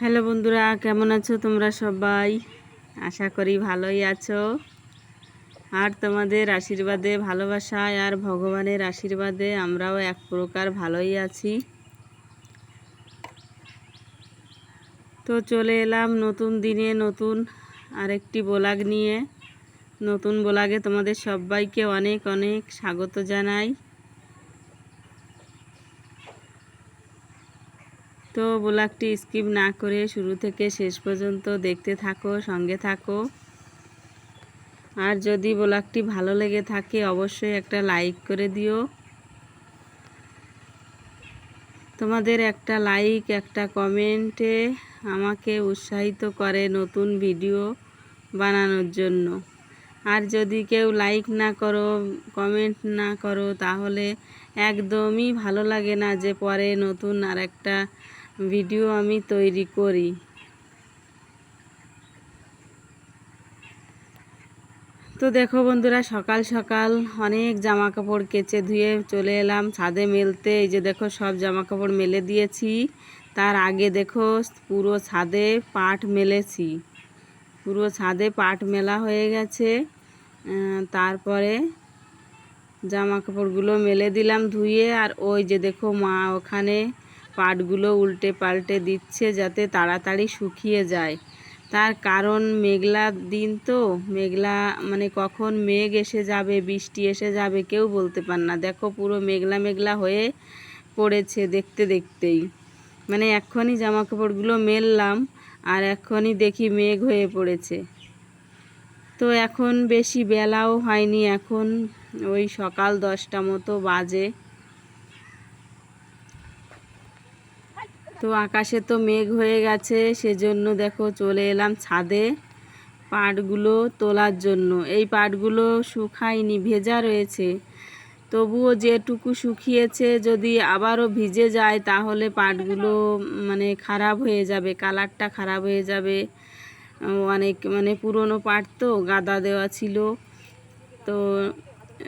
Hello বন্ধুরা, কেমন আছো তোমরা সবাই? আশা করি ভালোই আছো। আর তোমাদের আশীর্বাদে, ভালোবাসায় আর ভগবানের আশীর্বাদে আমরাও এক প্রকার ভালোই আছি। তো চলে এলাম নতুন দিনে নতুন আরেকটি বোলাগ নিয়ে। নতুন বোলাগে তোমাদের সবাইকে অনেক অনেক স্বাগত জানাই। তো ব্লগটি স্কিপ না করে শুরু থেকে শেষ পর্যন্ত দেখতে থাকো, সঙ্গে থাকো। আর যদি ব্লগটি ভালো লেগে থাকে, অবশ্যই একটা লাইক করে দিও। তোমাদের একটা লাইক, একটা কমেন্টে আমাকে উৎসাহিত করে নতুন ভিডিও বানানোর জন্য। আর যদি কেউ লাইক না করো, কমেন্ট না করো, তাহলে একদমই ভালো লাগে না যে পরে নতুন আর একটা ভিডিও আমি তৈরি করি। তো দেখো বন্ধুরা, সকাল সকাল অনেক জামা কাপড় কেচে ধুয়ে চলে এলাম। ছাদে মেলতে এই যে দেখো সব জামা কাপড় মেলে দিয়েছি। তার আগে দেখো পুরো ছাদে পাট মেলেছি। পুরো ছাদে পাট মেলা হয়ে গেছে। তারপরে জামা কাপড়গুলো মেলে দিলাম ধুয়ে। আর ওই যে দেখো মা ওখানে পাটগুলো উল্টে পাল্টে দিচ্ছে যাতে তাড়াতাড়ি শুকিয়ে যায়। তার কারণ মেঘলা দিন তো। মেঘলা মানে কখন মেঘ এসে যাবে, বৃষ্টি এসে যাবে, কেউ বলতে পার না। দেখো পুরো মেঘলা মেঘলা হয়ে পড়েছে দেখতে দেখতেই। মানে এক্ষুনি জামা কাপড়গুলো মেললাম আর এক্ষুনি দেখি মেঘ হয়ে পড়েছে। তো এখন বেশি বেলাও হয়নি। এখন ওই সকাল দশটা মতো বাজে। তো আকাশে তো মেঘ হয়ে গেছে, সেজন্য দেখো চলে এলাম ছাদে পাটগুলো তোলার জন্য। এই পাটগুলো শুকায়নি, ভেজা রয়েছে। তবুও যেটুকু শুকিয়েছে, যদি আবারও ভিজে যায়, তাহলে পাটগুলো মানে খারাপ হয়ে যাবে, কালারটা খারাপ হয়ে যাবে। অনেক মানে পুরনো পাট তো, গাদা দেওয়া ছিল। তো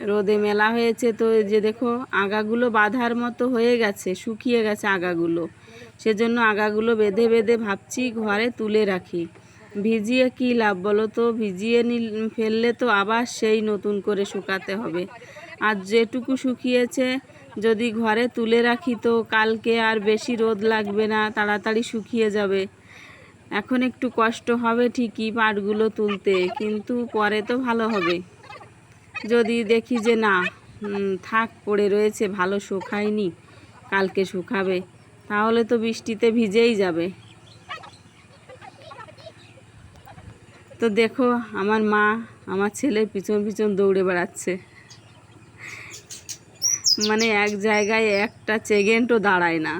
রোদে মেলা হয়েছে, তো যে দেখো, আগাগুলো বাঁধার মতো হয়ে গেছে, শুকিয়ে গেছে আগাগুলো। সেজন্য আগাগুলো বেঁধে বেঁধে ভাবছি ঘরে তুলে রাখি। ভিজিয়ে কি লাভ বলো তো? ভিজিয়ে নিল, ফেললে তো আবার সেই নতুন করে শুকাতে হবে। আর যেটুকু শুকিয়েছে, যদি ঘরে তুলে রাখি তো কালকে আর বেশি রোদ লাগবে না, তাড়াতাড়ি শুকিয়ে যাবে। এখন একটু কষ্ট হবে ঠিকই পাটগুলো তুলতে, কিন্তু পরে তো ভালো হবে। যদি দেখি যে না থাক পড়ে রয়েছে, ভালো শুকায়নি, কালকে শুকাবে। তাহলে তো বৃষ্টিতে ভিজেই যাবে। তো দেখো, আমার মা আমার ছেলে পিছন পিছন দৌড়ে বেড়াচ্ছে। মানে এক জায়গায় একটা চেগেন্টও দাঁড়ায় না।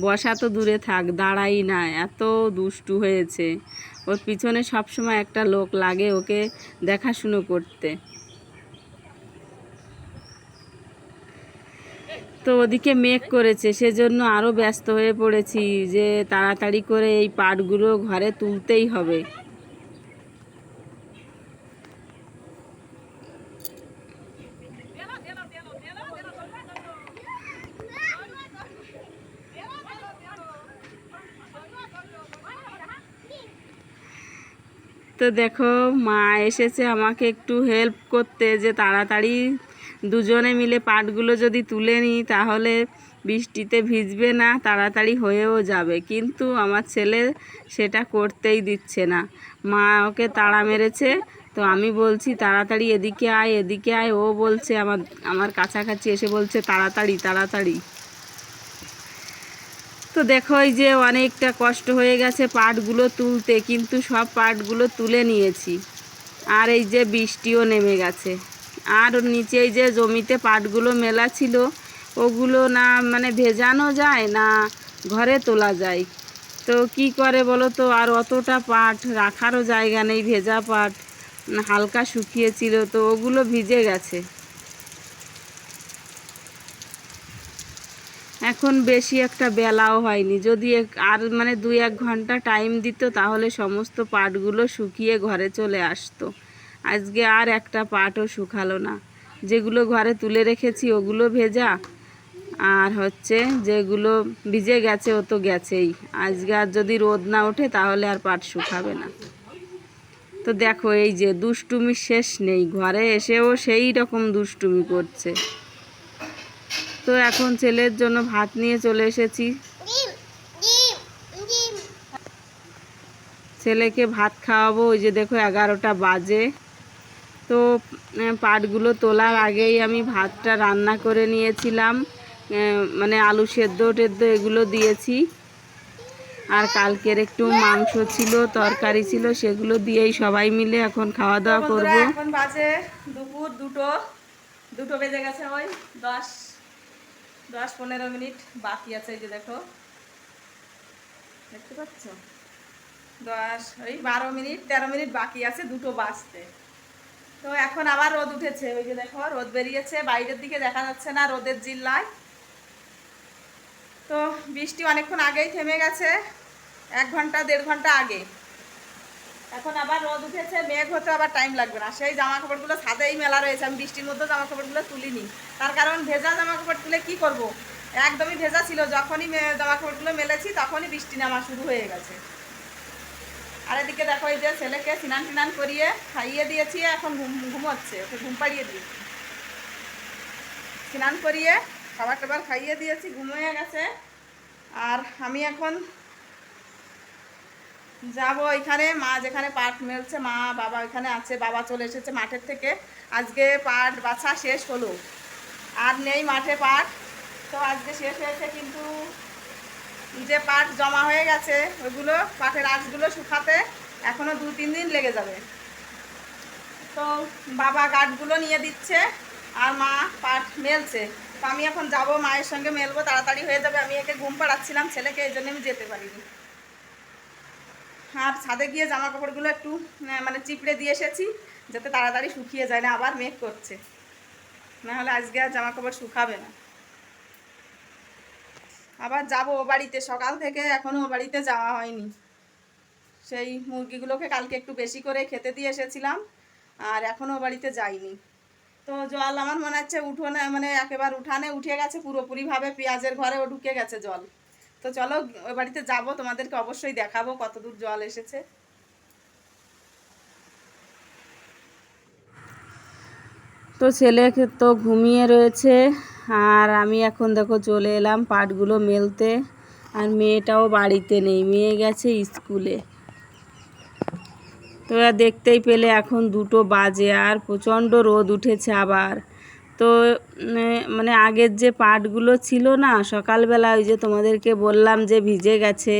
বসা তো দূরে থাক, দাঁড়াই না, এত দুষ্টু হয়েছে। ওর পিছনে সবসময় একটা লোক লাগে ওকে দেখাশুনো করতে। তো ওদিকে মেঘ করেছে, সেজন্য আরও ব্যস্ত হয়ে পড়েছি যে তাড়াতাড়ি করে এই পাটগুলো ঘরে তুলতেই হবে। তো দেখো, মা এসেছে আমাকে একটু হেল্প করতে যে তাড়াতাড়ি দুজনে মিলে পাটগুলো যদি তুলে নিই, তাহলে বৃষ্টিতে ভিজবে না, তাড়াতাড়ি হয়েও যাবে। কিন্তু আমার ছেলে সেটা করতেই দিচ্ছে না। মা ওকে তাড়া মেরেছে, তো আমি বলছি, তাড়াতাড়ি এদিকে আয় এদিকে আয়। ও বলছে, আমার আমার কাছাকাছি এসে বলছে, তাড়াতাড়ি তাড়াতাড়ি। তো দেখো, এই যে অনেকটা কষ্ট হয়ে গেছে পাটগুলো তুলতে, কিন্তু সব পাটগুলো তুলে নিয়েছি। আর এই যে বৃষ্টিও নেমে গেছে। আর নিচে যে জমিতে পাটগুলো মেলা ছিল, ওগুলো না মানে ভেজানো যায় না ঘরে তোলা যায়। তো কি করে বলো তো, আর অতটা পাট রাখারও জায়গা নেই, ভেজা পাট হালকা শুকিয়েছিল তো ওগুলো ভিজে গেছে। এখন বেশি একটা বেলাও হয়নি, যদি আর মানে দুই এক ঘণ্টা টাইম দিত, তাহলে সমস্ত পাটগুলো শুকিয়ে ঘরে চলে আসতো। আজকে আর একটা পাটও শুকালো না। যেগুলো ঘরে তুলে রেখেছি, ওগুলো ভেজা। আর হচ্ছে যেগুলো ভিজে গেছে, ও তো গেছেই। আজকে আর যদি রোদ না ওঠে, তাহলে আর পাট শুকাবে না। তো দেখো, এই যে দুষ্টুমি শেষ নেই। ঘরে এসেও সেই রকম দুষ্টুমি করছে। তো এখন ছেলের জন্য ভাত নিয়ে চলে এসেছি। ছেলেকে ভাত খাওয়াবো। ওই যে দেখো, এগারোটা বাজে। তো পাটগুলো তোলার আগেই আমি ভাতটা রান্না করে নিয়েছিলাম। মানে আলু সেদ্ধ টেদ্ধ এগুলো দিয়েছি। আর কালকের একটু মাংস ছিল তরকারি ছিল সেগুলো দিয়েই সবাই মিলে এখন খাওয়া দাওয়া করব। এখন বাজে দুপুর দুটো। দুটো বেজে গেছে ওই দশ দশ পনেরো মিনিট বাকি আছে যে দেখো। দেখতে পাচ্ছ? দশ ওই বারো মিনিট তেরো মিনিট বাকি আছে দুটো বাজতে। তো এখন আবার রোদ উঠেছে, ওই যে দেখো, রোদ বেরিয়েছে, বাইরের দিকে দেখা যাচ্ছে না রোদের জিল্লায়। তো বৃষ্টি অনেকক্ষণ আগেই থেমে গেছে, এক ঘণ্টা, দেড় ঘণ্টা আগে। এখন আবার রোদ উঠেছে, মেঘ হতে আবার টাইম লাগবে না। সেই জামা কাপড়গুলো সাদেই মেলা রয়েছে, আমি বৃষ্টির মধ্যে জামা কাপড়গুলো তুলিনি। তার কারণ ভেজা জামা কাপড় তুলে কি করব? একদমই ভেজা ছিল, যখনই জামা কাপড়গুলো মেলেছি, তখনই বৃষ্টি নামা শুরু হয়ে গেছে। আর এদিকে দেখো এই যে ছেলেকে স্নান টিনান করিয়ে খাইয়ে দিয়েছি, এখন ঘুম, ঘুমোচ্ছে, ওকে ঘুম পাড়িয়ে দিই স্নান করিয়ে খাবার টাবার খাইয়ে দিয়েছি ঘুমিয়ে গেছে। আর আমি এখন যাব ওইখানে মা যেখানে পাট মেলছে, মা বাবা ওইখানে আছে, বাবা চলে এসেছে মাঠের থেকে। আজকে পাট বাছা শেষ হলো, আর নেই মাঠে পাট তো আজকে শেষ হয়েছে কিন্তু যে পাট জমা হয়ে গেছে, ওইগুলো পাটের আঁশগুলো শুকাতে এখনও দু তিন দিন লেগে যাবে। তো বাবা গাঠগুলো নিয়ে দিচ্ছে আর মা পাট মেলছে। তো আমি এখন যাব, মায়ের সঙ্গে মেলবো, তাড়াতাড়ি হয়ে যাবে। আমি একে ঘুম পাড়াচ্ছিলাম, ছেলেকে এই জন্য আমি যেতে পারিনি। আর ছাদে গিয়ে জামা কাপড়গুলো একটু মানে চিপড়ে দিয়ে এসেছি, যাতে তাড়াতাড়ি শুকিয়ে যায় না, আবার মেঘ করছে। না হলে আজকে আর জামা কাপড় শুকাবে না। আবার যাব ও বাড়িতে। সকাল থেকে এখনও ও বাড়িতে যাওয়া হয়নি। সেই মুরগিগুলোকে কালকে একটু বেশি করে খেতে দিয়ে এসেছিলাম, আর এখনও বাড়িতে যাইনি। তো জল আমার মনে হচ্ছে উঠোনে মানে একেবারে উঠানে উঠে গেছে, পুরোপুরিভাবে পেঁয়াজের ঘরেও ঢুকে গেছে জল। তো চলো ওই বাড়িতে যাব, তোমাদেরকে অবশ্যই দেখাবো কতদূর জল এসেছে। তো ছেলে তো ঘুমিয়ে রয়েছে। আর আমি এখন দেখো চলে এলাম পাটগুলো মেলতে। আর মেয়েটাও বাড়িতে নেই, মেয়ে গেছে স্কুলে। তো দেখতেই পেলে এখন দুটো বাজে আর প্রচণ্ড রোদ উঠেছে আবার। তো মানে আগের যে পাটগুলো ছিল না, সকালবেলা ওই যে তোমাদেরকে বললাম যে ভিজে গেছে,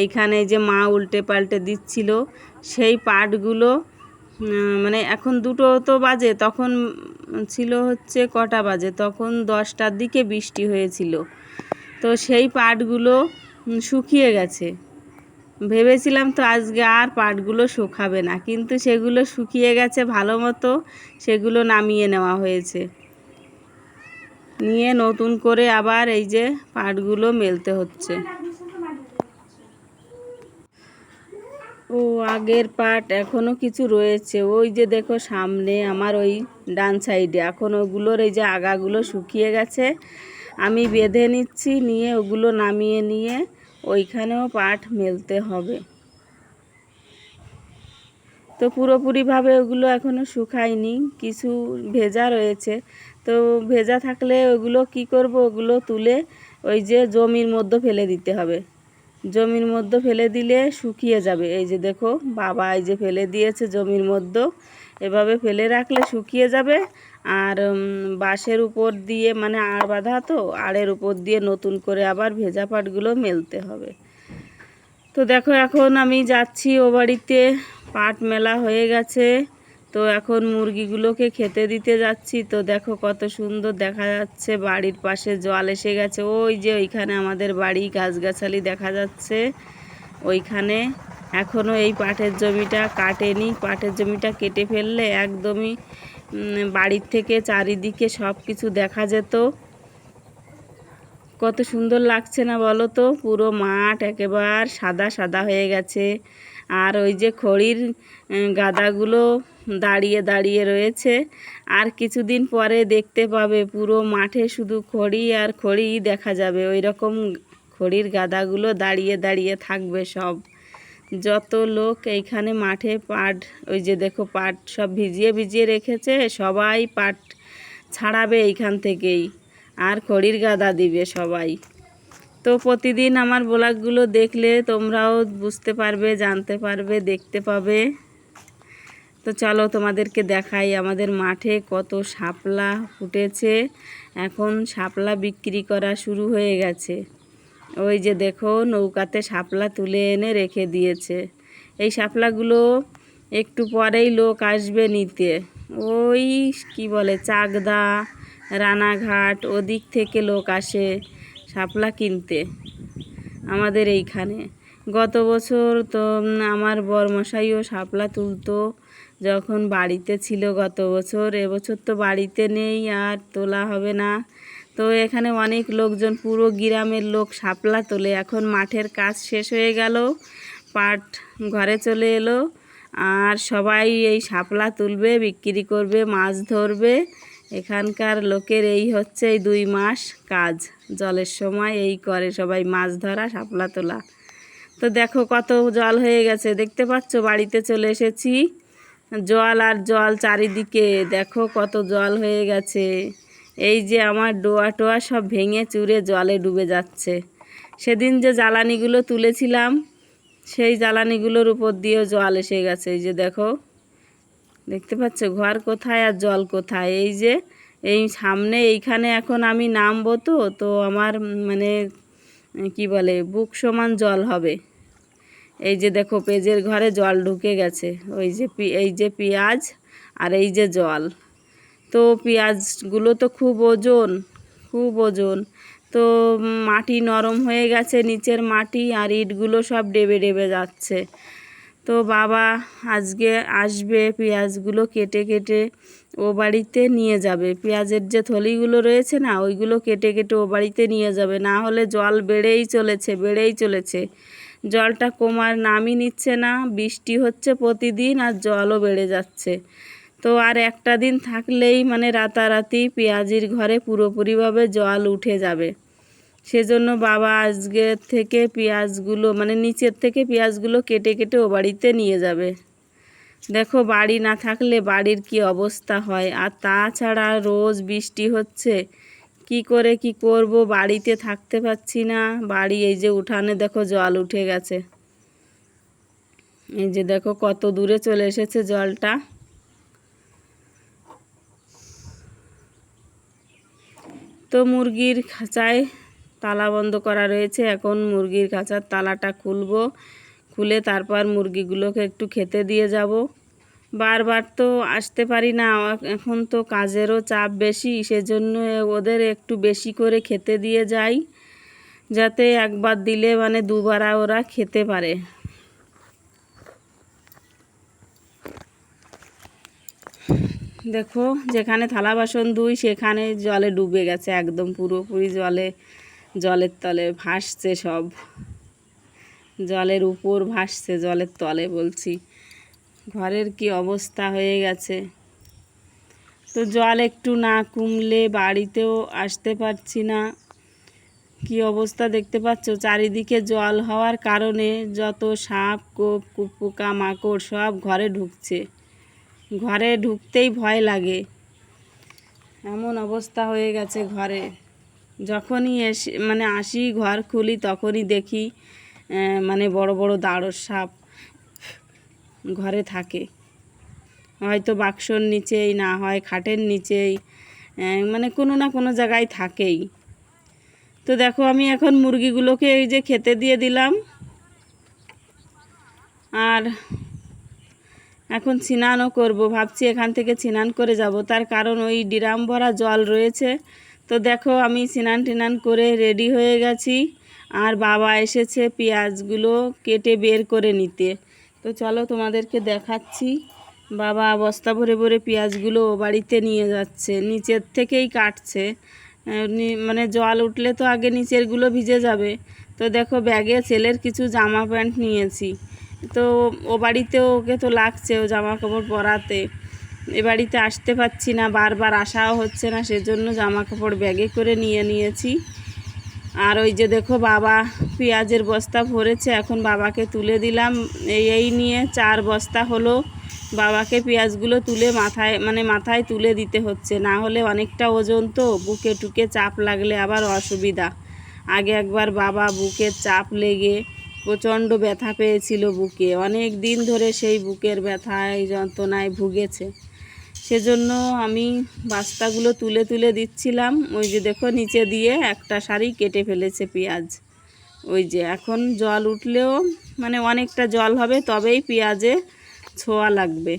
এইখানে যে মা উল্টে পাল্টে দিচ্ছিল, সেই পাটগুলো মানে এখন দুটো তো বাজে, তখন ছিল হচ্ছে কটা বাজে, তখন দশটার দিকে বৃষ্টি হয়েছিল। তো সেই পাটগুলো শুকিয়ে গেছে। ভেবেছিলাম তো আজকে আর পাটগুলো শুকাবে না, কিন্তু সেগুলো শুকিয়ে গেছে ভালো মতো, সেগুলো নামিয়ে নেওয়া হয়েছে। নিয়ে নতুন করে আবার এই যে পাটগুলো মেলতে হচ্ছে। ও, আগের পাট এখনও কিছু রয়েছে। ওই যে দেখো সামনে আমার ওই ডান সাইডে। এখন ওগুলোর এই যে আগাগুলো শুকিয়ে গেছে, আমি বেঁধে নিচ্ছি, নিয়ে ওগুলো নামিয়ে নিয়ে ওইখানেও পাট মেলতে হবে। তো পুরোপুরিভাবে ওগুলো এখনও শুকায়নি, কিছু ভেজা রয়েছে। তো ভেজা থাকলে ওগুলো কি করব? ওগুলো তুলে ওই যে জমির মধ্যে ফেলে দিতে হবে। জমির মধ্যে ফেলে দিলে শুকিয়ে যাবে। এই যে দেখো, বাবা এই যে ফেলে দিয়েছে জমির মধ্যে। এভাবে ফেলে রাখলে শুকিয়ে যাবে। আর বাঁশের উপর দিয়ে মানে আড় বাঁধা তো, আড়ের উপর দিয়ে নতুন করে আবার ভেজা পাটগুলো মেলতে হবে। তো দেখো, এখন আমি যাচ্ছি ও বাড়িতে। পাট মেলা হয়ে গেছে। তো এখন মুরগিগুলোকে খেতে দিতে যাচ্ছি। তো দেখো কত সুন্দর দেখা যাচ্ছে, বাড়ির পাশে জল এসে গেছে। ওই যে ওইখানে আমাদের বাড়ি গাছগাছালি দেখা যাচ্ছে, ওইখানে। এখনও এই পাটের জমিটা কাটেনি। পাটের জমিটা কেটে ফেললে একদমই বাড়ির থেকে চারিদিকে সব কিছু দেখা যেত। কত সুন্দর লাগছে না বলো তো? পুরো মাঠ একেবার সাদা সাদা হয়ে গেছে। আর ওই যে খড়ির গাদাগুলো দাঁড়িয়ে দাঁড়িয়ে রয়েছে। আর কিছুদিন পরে দেখতে পাবে পুরো মাঠে শুধু খড়ি আর খড়ি দেখা যাবে। ওই রকম খড়ির গাদাগুলো দাঁড়িয়ে দাঁড়িয়ে থাকবে সব। যত লোক এইখানে মাঠে পাট, ওই যে দেখো পাট সব ভিজিয়ে ভিজিয়ে রেখেছে, সবাই পাট ছাড়াবে এইখান থেকেই। আর খড়ির গাদা দিবে সবাই। তো প্রতিদিন আমার ব্লগগুলো দেখলে তোমরাও বুঝতে পারবে, জানতে পারবে, দেখতে পাবে। তো চলো তোমাদেরকে দেখাই আমাদের মাঠে কত শাপলা ফুটেছে। এখন শাপলা বিক্রি করা শুরু হয়ে গেছে। ওই যে দেখো, নৌকাতে শাপলা তুলে এনে রেখে দিয়েছে। এই শাপলাগুলো একটু পরেই লোক আসবে নিতে। ওই কি বলে, চাকদা, রানাঘাট, ওদিক থেকে লোক আসে শাপলা কিনতে আমাদের এইখানে। গত বছর তো আমার বরমশাইও শাপলা তুলতো। যখন বাড়িতে ছিল গত বছর, এবছর তো বাড়িতে নেই আর তোলা হবে না। তো এখানে অনেক লোকজন, পুরো গ্রামের লোক শাপলা তোলে। এখন মাঠের কাজ শেষ হয়ে গেল, পাট ঘরে চলে এলো আর সবাই এই শাপলা তুলবে, বিক্রি করবে, মাছ ধরবে। এখানকার লোকের এই হচ্ছে এই দুই মাস কাজ। জলের সময় এই করে সবাই মাছ ধরা, শাপলা তোলা। তো দেখো কত জল হয়ে গেছে, দেখতে পাচ্ছ? বাড়িতে চলে এসেছি। জল আর জল চারিদিকে। দেখো কত জল হয়ে গেছে। এই যে আমার ডোয়া টোয়া সব ভেঙে চুরে জলে ডুবে যাচ্ছে। সেদিন যে জ্বালানিগুলো তুলেছিলাম, সেই জ্বালানিগুলোর উপর দিয়েও জল এসে গেছে। এই যে দেখো, দেখতে পাচ্ছ ঘর কোথায় আর জল কোথায়? এই যে, এই সামনে এইখানে এখন আমি নামবো তো তো আমার মানে কি বলে, বুক সমান জল হবে। এই যে দেখো পেজের ঘরে জল ঢুকে গেছে। ওই যে এই যে পেঁয়াজ আর এই যে জল। তো পেঁয়াজগুলো তো খুব ওজন খুব ওজন। তো মাটি নরম হয়ে গেছে, নিচের মাটি আর ইটগুলো সব ডেবে ডেবে যাচ্ছে। তো বাবা আজকে আসবে, পেঁয়াজগুলো কেটে কেটে ও বাড়িতে নিয়ে যাবে। পেঁয়াজের যে থলিগুলো রয়েছে না, ওইগুলো কেটে কেটে ও বাড়িতে নিয়ে যাবে। না হলে জল বেড়েই চলেছে বেড়েই চলেছে। জলটা কমার নামই নিচ্ছে না, বৃষ্টি হচ্ছে প্রতিদিন আর জলও বেড়ে যাচ্ছে। তো আর একটা দিন থাকলেই মানে রাতারাতি পেঁয়াজির ঘরে পুরোপুরিভাবে জল উঠে যাবে। সেজন্য বাবা আজকে থেকে পেঁয়াজগুলো মানে নিচের থেকে পেঁয়াজগুলো কেটে কেটে ও বাড়িতে নিয়ে যাবে। দেখো বাড়ি না থাকলে বাড়ির কি অবস্থা হয়। আর তাছাড়া রোজ বৃষ্টি হচ্ছে কি করে কি করব? বাড়িতে থাকতে পারছি না। বাড়ি এই যে উঠানে দেখো জল উঠে গেছে। এই যে দেখো কত দূরে চলে এসেছে জলটা। তো মুরগির খাঁচায় তালা বন্ধ করা রয়েছে। এখন মুরগির খাঁচার তালাটা খুলবো। খুলে তারপর মুরগিগুলোকে একটু খেতে দিয়ে যাব। বারবার তো আসতে পারি না। এখন তো কাজেরও চাপ বেশি, সেজন্য ওদের একটু বেশি করে খেতে দিয়ে যাই, যাতে একবার দিলে মানে দুবার ওরা খেতে পারে। দেখো, যেখানে থালা বাসন ধুই, সেখানে জলে ডুবে গেছে একদম, পুরোপুরি জলে, জলের তলে ভাসছে সব। জলের উপর ভাসছে, জলের তলে বলছি। ঘরের কি অবস্থা হয়ে গেছে? তো জল একটু না কমলে বাড়িতেও আসতে পারছি না। কি অবস্থা দেখতে পাচ্ছ? চারিদিকে জল হওয়ার কারণে যত সাপ, কোপ পোকা মাকড় সব ঘরে ঢুকছে। ঘরে ঢুকতেই ভয় লাগে। এমন অবস্থা হয়ে গেছে ঘরে। যখনই এসে মানে আসি ঘর খুলি, তখনই দেখি মানে বড় বড় দাঁড়র সাপ। ঘরে থাকে। হয়তো বাক্সর নিচেই, না হয় খাটের নিচেই মানে কোনো না কোনো জায়গায় থাকেই। তো দেখো, আমি এখন মুরগিগুলোকে এই যে খেতে দিয়ে দিলাম। আর এখন স্নানও করব। ভাবছি এখান থেকে স্নান করে যাব। তার কারণ ওই ডিরাম ভরা জল রয়েছে। তো দেখো, আমি স্নান টিনান করে রেডি হয়ে গেছি। আর বাবা এসেছে পেঁয়াজগুলো কেটে বের করে নিতে। তো চলো তোমাদেরকে দেখাচ্ছি। বাবা বস্তা ভরে ভরে পেঁয়াজগুলো বাড়িতে নিয়ে যাচ্ছে। নিচের থেকেই কাটছে। মানে জল উঠলে তো আগে নিচেরগুলো ভিজে যাবে। তো দেখো ব্যাগে ছেলের কিছু জামা প্যান্ট নিয়েছি। তো ও বাড়িতেও ওকে তো লাগছে ও জামা কাপড় পরাতে। এ বাড়িতে আসতে পারছি না, বারবার আসাও হচ্ছে না, সেজন্য জামা কাপড় ব্যাগে করে নিয়ে নিয়েছি। আর ওই যে দেখো বাবা পেঁয়াজের বস্তা ভরেছে, এখন বাবাকে তুলে দিলাম। এই এই নিয়ে চার বস্তা হলো। বাবাকে পেঁয়াজগুলো তুলে মাথায় মানে মাথায় তুলে দিতে হচ্ছে, না হলে অনেকটা ওজন তো, বুকে টুকে চাপ লাগলে আবার অসুবিধা। আগে একবার বাবা বুকের চাপ লেগে প্রচণ্ড ব্যথা পেয়েছিল বুকে। অনেক দিন ধরে সেই বুকের ব্যথায়, যন্ত্রণায় ভুগেছে। সেজন্য আমি বাস্তাগুলো তুলে তুলে দিচ্ছিলাম। ওই যে দেখো, নিচে দিয়ে একটা শাড়ি কেটে ফেলেছে পেঁয়াজ। ওই যে এখন জল উঠলেও মানে অনেকটা জল হবে, তবেই পেঁয়াজে ছোঁয়া লাগবে।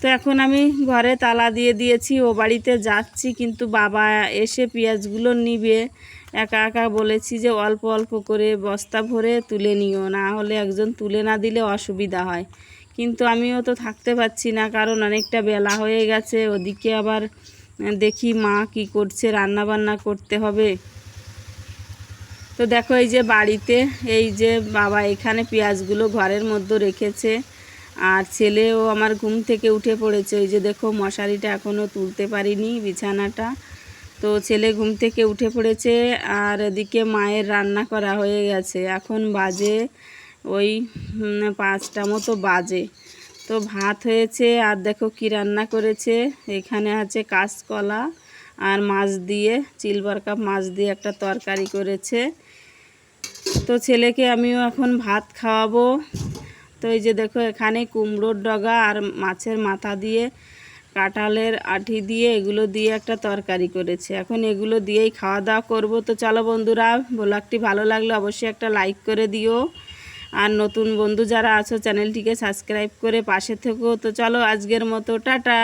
তো এখন আমি ঘরে তালা দিয়ে দিয়েছি, ও বাড়িতে যাচ্ছি, কিন্তু বাবা এসে পেঁয়াজগুলো নিবে। একা একা বলেছি যে অল্প অল্প করে বস্তা ভরে তুলে নিও, না হলে একজন তুলে না দিলে অসুবিধা হয়। কিন্তু আমিও তো থাকতে পারছি না, কারণ অনেকটা বেলা হয়ে গেছে। ওদিকে আবার দেখি মা কি করছে রান্না বান্না করতে হবে। তো দেখো এই যে বাড়িতে, এই যে বাবা এখানে পেঁয়াজগুলো ঘরের মধ্যে রেখেছে। আর ছেলেও আমার ঘুম থেকে উঠে পড়েছে। ওই যে দেখো মশারিটা এখনও তুলতে পারিনি, বিছানাটা। তো ছেলে ঘুম থেকে উঠে পড়েছে, আর এদিকে মায়ের রান্না করা হয়ে গেছে। এখন বাজে ওই পাঁচটা মতো বাজে। তো ভাত হয়েছে, আর দেখো কি রান্না করেছে। এখানে আছে কাঁচকলা আর মাছ দিয়ে, চিলবার কাপ মাছ দিয়ে একটা তরকারি করেছে। তো ছেলেকে আমিও এখন ভাত খাওয়াবো। তো এই যে দেখো, এখানে কুমড়োর ডগা আর মাছের মাথা দিয়ে, কাঁঠালের আঠি দিয়ে এগুলো দিয়ে একটা তরকারি করেছে। এখন এগুলো দিয়েই খাওয়া দাওয়া করব। তো চলো বন্ধুরা, ব্লগটি ভালো লাগলে অবশ্যই একটা লাইক করে দিও। আর নতুন বন্ধু যারা আছো, চ্যানেলটিকে সাবস্ক্রাইব করে পাশে থেকো। তো চলো আজকের মতো, টাটা!